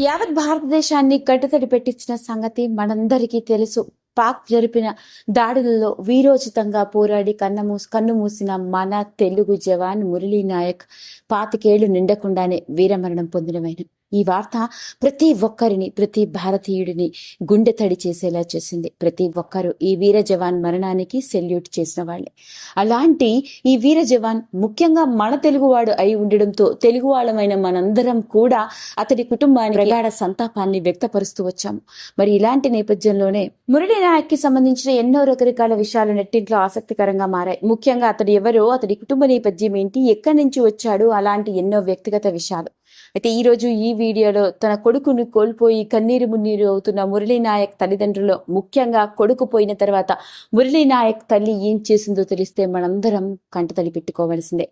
యావత్ భారతదేశాన్ని కట్టుతడి పెట్టించిన సంగతి మనందరికీ తెలుసు. పాక్ జరిపిన దాడులలో వీరోచితంగా పోరాడి కన్నమూ కన్ను మూసిన మన తెలుగు జవాన్ మురళీ నాయక్ పాతికేళ్ళు నిండకుండానే వీరమరణం పొందినవైన ఈ వార్త ప్రతి ఒక్కరిని ప్రతి భారతీయుడిని గుండె తడి చేసేలా చేసింది. ప్రతి ఒక్కరూ ఈ వీర జవాన్ మరణానికి సెల్యూట్ చేసిన వాళ్ళే. అలాంటి ఈ వీర జవాన్ ముఖ్యంగా మన తెలుగువాడు అయి ఉండడంతో తెలుగు వాళ్ళమైన మనందరం కూడా అతడి కుటుంబానికి ప్రగాఢ సంతాపాన్ని వ్యక్తపరుస్తూ వచ్చాము. మరి ఇలాంటి నేపథ్యంలోనే మురళి నాయక్కి సంబంధించిన ఎన్నో రకరకాల విషయాలు నెట్టింట్లో ఆసక్తికరంగా మారాయి. ముఖ్యంగా అతడు ఎవరో అతడి కుటుంబ నేపథ్యం ఏంటి ఎక్కడి నుంచి వచ్చాడు అలాంటి ఎన్నో వ్యక్తిగత విషయాలు. అయితే ఈ రోజు ఈ వీడియోలో తన కొడుకును కోల్పోయి కన్నీరు మున్నీరు అవుతున్న మురళీ నాయక్ తల్లిదండ్రులు ముఖ్యంగా కొడుకు పోయిన తర్వాత మురళీ నాయక్ తల్లి ఏం చేసిందో తెలిస్తే మనందరం కంటతలి పెట్టుకోవాల్సిందే.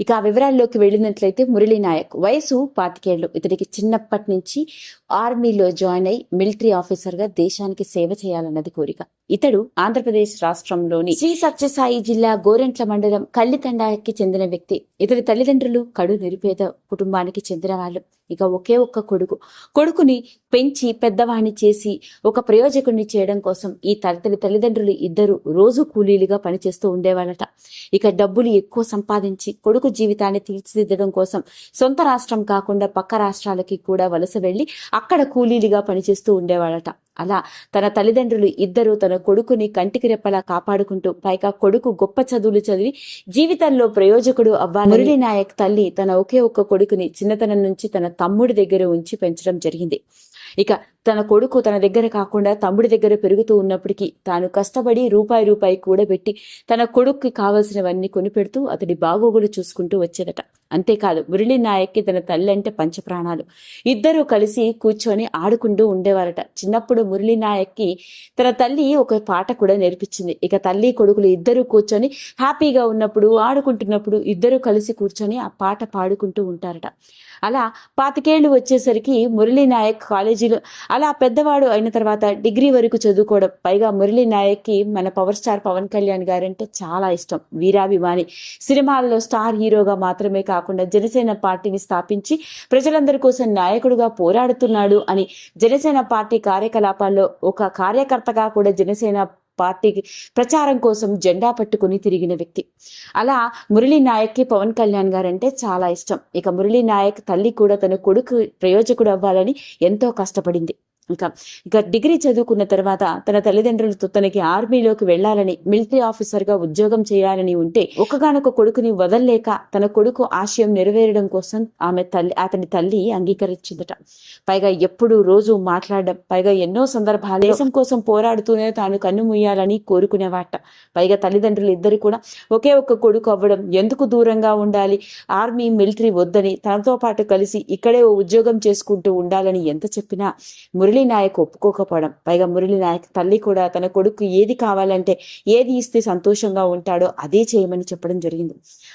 ఇక ఆ వివరాల్లోకి వెళ్ళినట్లయితే మురళీ నాయక్ వయసు పాతికేళ్ళు ఇతడికి చిన్నప్పటి నుంచి ఆర్మీలో జాయిన్ అయి మిలిటరీ ఆఫీసర్గా దేశానికి సేవ చేయాలన్నది కోరిక. ఇతడు ఆంధ్రప్రదేశ్ రాష్ట్రంలోని శ్రీ సత్యసాయి జిల్లా గోరెంట్ల మండలం కల్లితండాకి చెందిన వ్యక్తి. ఇతడి తల్లిదండ్రులు కడు నిరుపేద కుటుంబానికి చెందిన వాళ్ళు. ఇక ఒకే ఒక్క కొడుకు. కొడుకుని పెంచి పెద్దవాణ్ణి చేసి ఒక ప్రయోజకుడిని చేయడం కోసం ఈ తల్లి తల్లిదండ్రులు ఇద్దరు రోజు కూలీలుగా పనిచేస్తూ ఉండేవాళ్ళట. ఇక డబ్బులు ఎక్కువ సంపాదించి కొడుకు జీవితాన్ని తీర్చిదిద్దడం కోసం సొంత రాష్ట్రం కాకుండా పక్క రాష్ట్రాలకి కూడా వలస వెళ్ళి అక్కడ కూలీలుగా పనిచేస్తూ ఉండేవాడట. అలా తన తల్లిదండ్రులు ఇద్దరు తన కొడుకుని కంటికి రెప్పలా కాపాడుకుంటూ పైగా కొడుకు గొప్ప చదువులు చదివి జీవితంలో ప్రయోజకుడు అవ్వాలి మురళీ నాయక్ తల్లి తన ఒకే ఒక్క కొడుకుని చిన్నతనం నుంచి తన తమ్ముడి దగ్గర ఉంచి పెంచడం జరిగింది. ఇక తన కొడుకు తన దగ్గర కాకుండా తమ్ముడి దగ్గర పెరుగుతూ ఉన్నప్పటికీ తాను కష్టపడి రూపాయి రూపాయి కూడబెట్టి తన కొడుక్కి కావలసినవన్నీ కొనిపెడుతూ అతడి బాగోగులు చూసుకుంటూ వచ్చేదట. అంతేకాదు మురళీ నాయక్కి తన తల్లి అంటే పంచప్రాణాలు. ఇద్దరూ కలిసి కూర్చొని ఆడుకుంటూ ఉండేవారట. చిన్నప్పుడు మురళీ నాయక్కి తన తల్లి ఒక పాట కూడా నేర్పించింది. ఇక తల్లి కొడుకులు ఇద్దరూ కూర్చొని హ్యాపీగా ఉన్నప్పుడు ఆడుకుంటున్నప్పుడు ఇద్దరూ కలిసి కూర్చొని ఆ పాట పాడుకుంటూ ఉంటారట. అలా పాతికేళ్ళు వచ్చేసరికి మురళీ నాయక్ కాలేజీలో అలా పెద్దవాడు అయిన తర్వాత డిగ్రీ వరకు చదువుకోవడం పైగా మురళీ నాయక్కి మన పవర్ స్టార్ పవన్ కళ్యాణ్ గారంటే చాలా ఇష్టం. వీరాభిమాని. సినిమాల్లో స్టార్ హీరోగా మాత్రమే కాకుండా కాకుండా జనసేన పార్టీని స్థాపించి ప్రజలందరి కోసం నాయకుడుగా పోరాడుతున్నాడు అని జనసేన పార్టీ కార్యకలాపాల్లో ఒక కార్యకర్తగా కూడా జనసేన పార్టీకి ప్రచారం కోసం జెండా పట్టుకుని తిరిగిన వ్యక్తి. అలా మురళీ నాయక్కి పవన్ కళ్యాణ్ గారంటే చాలా ఇష్టం. ఇక మురళీ నాయక్ తల్లి కూడా తన కొడుకు ప్రయోజకుడు అవ్వాలని ఎంతో కష్టపడింది. ఇక ఇక డిగ్రీ చదువుకున్న తర్వాత తన తల్లిదండ్రులతో తనకి ఆర్మీలోకి వెళ్ళాలని మిలిటరీ ఆఫీసర్గా ఉద్యోగం చేయాలని ఉంటే ఒకగానొక కొడుకుని వదల్లేక తన కొడుకు ఆశయం నెరవేరడం కోసం ఆమె తల్లి అతని తల్లి అంగీకరించిందట. పైగా ఎప్పుడు రోజు మాట్లాడడం పైగా ఎన్నో సందర్భాలు దేశం కోసం పోరాడుతూనే తాను కన్ను ముయ్యాలని కోరుకునేవాట. పైగా తల్లిదండ్రులు ఇద్దరు కూడా ఒకే ఒక్క కొడుకు అవ్వడం ఎందుకు దూరంగా ఉండాలి? ఆర్మీ మిలిటరీ వద్దని తనతో పాటు కలిసి ఇక్కడే ఓ ఉద్యోగం చేసుకుంటూ ఉండాలని ఎంత చెప్పినా మురి మురళీ నాయక్ ఒప్పుకోకపోవడం. పైగా మురళీ నాయక్ తల్లి కూడా తన కొడుకు ఏది కావాలంటే ఏది ఇస్తే సంతోషంగా ఉంటాడో అదే చేయమని చెప్పడం జరిగింది.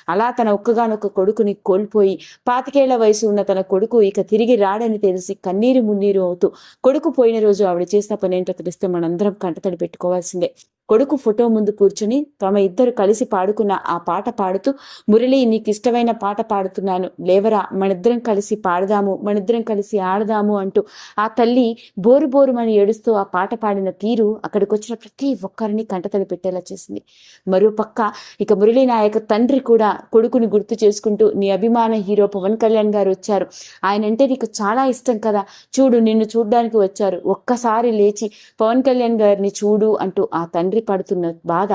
అలా తన ఒక్కగానొక్క కొడుకుని కోల్పోయి పాతికేళ్ళ వయసు ఉన్న తన కొడుకు ఇక తిరిగి రాడని తెలిసి కన్నీరు మున్నీరు అవుతూ కొడుకు పోయిన రోజు ఆవిడ చేసిన పని ఏంటో తెలిస్తే మనందరం కంటతడి పెట్టుకోవాల్సిందే. కొడుకు ఫోటో ముందు కూర్చుని తమ ఇద్దరు కలిసి పాడుకున్న ఆ పాట పాడుతూ మురళి నీకు ఇష్టమైన పాట పాడుతున్నాను. లేవరా మనిద్దరం కలిసి పాడదాము మనిద్దరం కలిసి ఆడదాము అంటూ ఆ తల్లి బోరు బోరుమని ఏడుస్తూ ఆ పాట పాడిన తీరు అక్కడికి వచ్చిన ప్రతి ఒక్కరిని కంటతడి పెట్టేలా చేసింది. మరోపక్క ఇక మురళీ నాయక తండ్రి కూడా కొడుకుని గుర్తు చేసుకుంటూ నీ అభిమాన హీరో పవన్ కళ్యాణ్ గారు వచ్చారు. ఆయన అంటే నీకు చాలా ఇష్టం కదా. చూడు నిన్ను చూడ్డానికి వచ్చారు. ఒక్కసారి లేచి పవన్ కళ్యాణ్ గారిని చూడు అంటూ ఆ తండ్రి తండ్రి పడుతున్న బాధ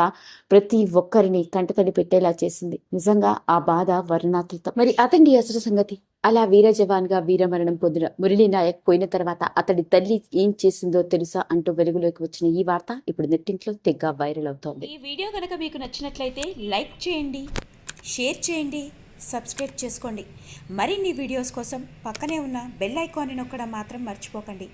ప్రతి ఒక్కరిని కంటతడి పెట్టేలా చేసింది. నిజంగా ఆ బాధ వర్ణాతీతం. మరి అతని అసలు సంగతి? అలా వీర జవాన్గా వీరమరణం పొందిన మురళీ నాయక్ పోయిన తర్వాత అతడి తల్లి ఏం చేసిందో తెలుసా అంటూ వెలుగులోకి వచ్చిన ఈ వార్త ఇప్పుడు నెట్టింట్లో తెగ్గ వైరల్ అవుతోంది. ఈ వీడియో కనుక మీకు నచ్చినట్లయితే లైక్ చేయండి షేర్ చేయండి సబ్స్క్రైబ్ చేసుకోండి. మరిన్ని వీడియోస్ కోసం పక్కనే ఉన్న బెల్ ఐకాన్ని నొక్కడం మాత్రం మర్చిపోకండి.